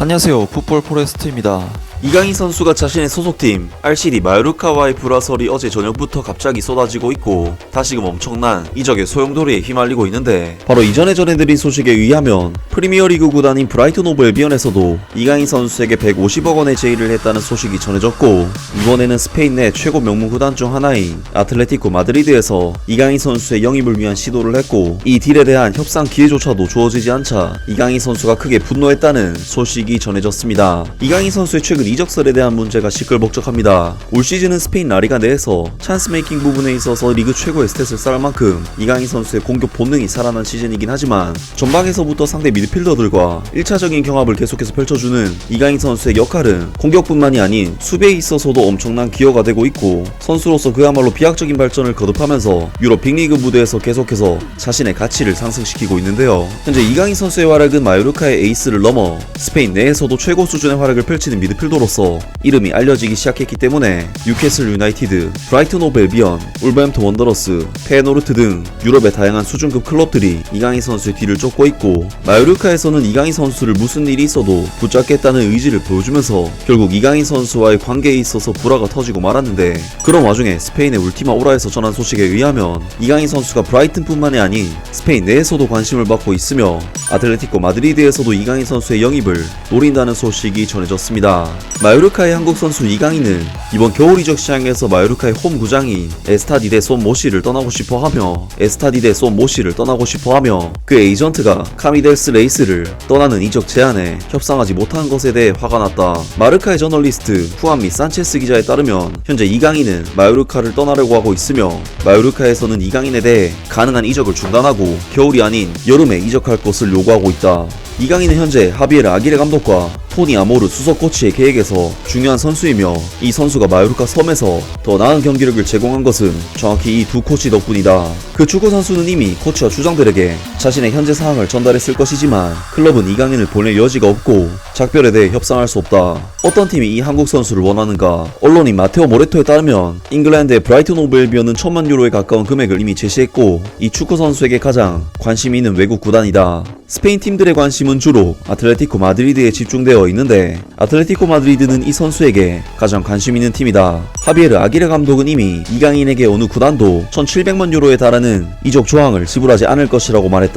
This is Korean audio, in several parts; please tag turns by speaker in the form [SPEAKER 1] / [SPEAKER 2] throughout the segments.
[SPEAKER 1] 안녕하세요. 풋볼 포레스트입니다.
[SPEAKER 2] 이강인 선수가 자신의 소속팀 RCD 마요르카와의 불화설이 어제 저녁부터 갑자기 쏟아지고 있고 다시금 엄청난 이적의 소용돌이에 휘말리고 있는데 바로 이전에 전해드린 소식에 의하면 프리미어리그 구단인 브라이튼 오브 엘비언에서도 이강인 선수에게 150억 원의 제의를 했다는 소식이 전해졌고 이번에는 스페인 내 최고 명문 구단 중 하나인 아틀레티코 마드리드에서 이강인 선수의 영입을 위한 시도를 했고 이 딜에 대한 협상 기회조차도 주어지지 않자 이강인 선수가 크게 분노했다는 소식이 전해졌습니다. 이강인 선수의 최근 이적설에 대한 문제가 시끌벅적합니다. 올 시즌은 스페인 라리가 내에서 찬스 메이킹 부분에 있어서 리그 최고의 스탯을 쌓을 만큼 이강인 선수의 공격 본능이 살아난 시즌이긴 하지만 전방에서부터 상대 미드필더들과 1차적인 경합을 계속해서 펼쳐주는 이강인 선수의 역할은 공격뿐만이 아닌 수비에 있어서도 엄청난 기여가 되고 있고 선수로서 그야말로 비약적인 발전을 거듭하면서 유럽 빅리그 무대에서 계속해서 자신의 가치를 상승시키고 있는데요. 현재 이강인 선수의 활약은 마요르카의 에이스를 넘어 스페인 내에서도 최고 수준의 활약을 펼치는 미드필더 로서 이름이 알려지기 시작했기 때문에 뉴캐슬 유나이티드, 브라이튼 오브 엘비언, 울버햄튼 원더러스, 페노르트 등 유럽의 다양한 수준급 클럽들이 이강인 선수의 뒤를 쫓고 있고 마요르카에서는 이강인 선수를 무슨 일이 있어도 붙잡겠다는 의지를 보여주면서 결국 이강인 선수와의 관계에 있어서 불화가 터지고 말았는데 그런 와중에 스페인의 울티마 오라에서 전한 소식에 의하면 이강인 선수가 브라이튼뿐만이 아닌 스페인 내에서도 관심을 받고 있으며 아틀레티코 마드리드에서도 이강인 선수의 영입을 노린다는 소식이 전해졌습니다. 마요르카의 한국 선수 이강인은 이번 겨울 이적 시장에서 마요르카의 홈 구장인 에스타디데 솜 모시를 떠나고 싶어 하며 에스타디데 솜 모시를 떠나고 싶어 하며 그 에이전트가 카미델스 레이스를 떠나는 이적 제안에 협상하지 못한 것에 대해 화가 났다. 마르카의 저널리스트 후안미 산체스 기자에 따르면 현재 이강인은 마요르카를 떠나려고 하고 있으며 마요르카에서는 이강인에 대해 가능한 이적을 중단하고 겨울이 아닌 여름에 이적할 것을 요구하고 있다. 이강인은 현재 하비에르 아기레 감독과 토니 아모르 수석 코치의 계획에서 중요한 선수이며 이 선수가 마요르카 섬에서 더 나은 경기력을 제공한 것은 정확히 이 두 코치 덕분이다. 그 축구 선수는 이미 코치와 주장들에게 자신의 현재 상황을 전달했을 것이지만 클럽은 이강인을 보낼 여지가 없고 작별에 대해 협상할 수 없다. 어떤 팀이 이 한국 선수를 원하는가? 언론인 마테오 모레토에 따르면 잉글랜드의 브라이튼 오브 엘비언은 천만 유로에 가까운 금액을 이미 제시했고 이 축구 선수에게 가장 관심 있는 외국 구단이다. 스페인 팀들의 관심은 주로 아틀레티코 마드리드에 집중되어 있는데 아틀레티코 마드리드는 이 선수에게 가장 관심 있는 팀이다. 하비에르 아기레 감독은 이미 이강인에게 어느 구단도 1,700만 유로에 달하는 이적 조항을 지불하지 않을 것이라고 말했다.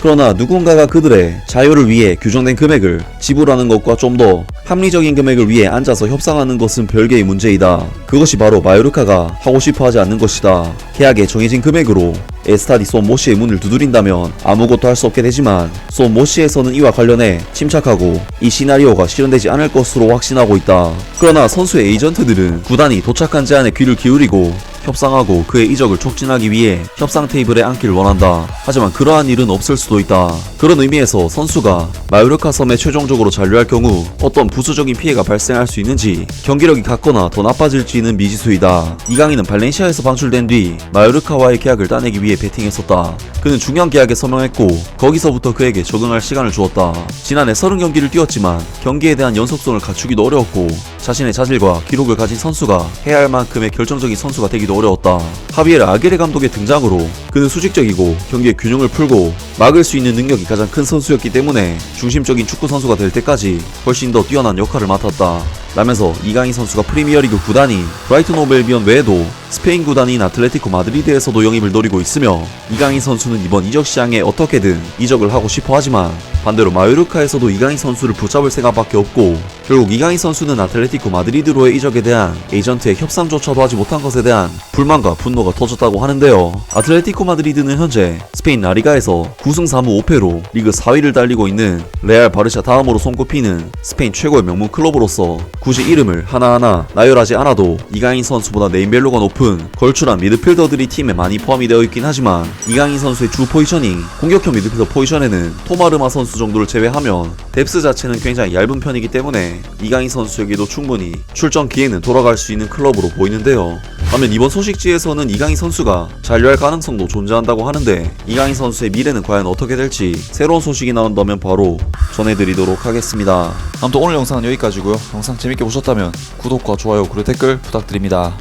[SPEAKER 2] 그러나 누군가가 그들의 자유를 위해 규정된 금액을 지불하는 것과 좀 더 합리적인 금액을 위해 앉아서 협상하는 것은 별개의 문제이다. 그것이 바로 마요르카가 하고 싶어 하지 않는 것이다. 계약에 정해진 금액으로 에스타디 솜 모시의 문을 두드린다면 아무것도 할 수 없게 되지만 솜 모시에서는 이와 관련해 침착하고 이 시나리오가 실현되지 않을 것으로 확신하고 있다. 그러나 선수의 에이전트들은 구단이 도착한 제안에 귀를 기울이고 협상하고 그의 이적을 촉진하기 위해 협상 테이블에 앉기를 원한다. 하지만 그러한 일은 없을 수도 있다. 그런 의미에서 선수가 마요르카 섬에 최종적으로 잔류할 경우 어떤 부수적인 피해가 발생할 수 있는지 경기력이 같거나 더 나빠질지는 미지수이다. 이강인은 발렌시아에서 방출된 뒤 마요르카와의 계약을 따내기 위해 베팅했었다. 그는 중요한 계약에 서명했고 거기서부터 그에게 적응할 시간을 주었다. 지난해 30경기를 뛰었지만 경기에 대한 연속성을 갖추기도 어려웠고 자신의 자질과 기록을 가진 선수가 해야 할 만큼의 결정적인 선수가 되기도 어려웠다. 하비에르 아게레 감독의 등장으로 그는 수직적이고 경기의 균형을 풀고 막을 수 있는 능력이 가장 큰 선수였기 때문에 중심적인 축구 선수가 될 때까지 훨씬 더 뛰어난 역할을 맡았다. 라면서 이강인 선수가 프리미어리그 구단인 브라이튼 오브 엘비언 외에도 스페인 구단인 아틀레티코 마드리드에서도 영입을 노리고 있으며 이강인 선수는 이번 이적 시장에 어떻게든 이적을 하고 싶어 하지만 반대로 마요르카에서도 이강인 선수를 붙잡을 생각밖에 없고 결국 이강인 선수는 아틀레티코 마드리드로의 이적에 대한 에이전트의 협상조차도 하지 못한 것에 대한 불만과 분노가 터졌다고 하는데요. 아틀레티코 마드리드는 현재 스페인 라리가에서 9승 3무 5패로 리그 4위를 달리고 있는 레알 바르샤 다음으로 손꼽히는 스페인 최고의 명문 클럽으로서 굳이 이름을 하나하나 나열하지 않아도 이강인 선수보다 네임밸류가 높은 걸출한 미드필더들이 팀에 많이 포함이 되어 있긴 하지만 이강인 선수의 주 포지셔닝 공격형 미드필더 포지션에는 토마르마 선수 정도를 제외하면 뎁스 자체는 굉장히 얇은 편이기 때문에 이강인 선수에게도 충분히 출전 기회는 돌아갈 수 있는 클럽으로 보이는데요. 반면 이번 소식지에서는 이강인 선수가 잔류할 가능성도 존재한다고 하는데 이강인 선수의 미래는 과연 어떻게 될지 새로운 소식이 나온다면 바로 전해드리도록 하겠습니다.
[SPEAKER 1] 아무튼 오늘 영상은 여기까지고요. 영상 재밌게 보셨다면 구독과 좋아요 그리고 댓글 부탁드립니다.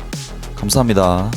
[SPEAKER 1] 감사합니다.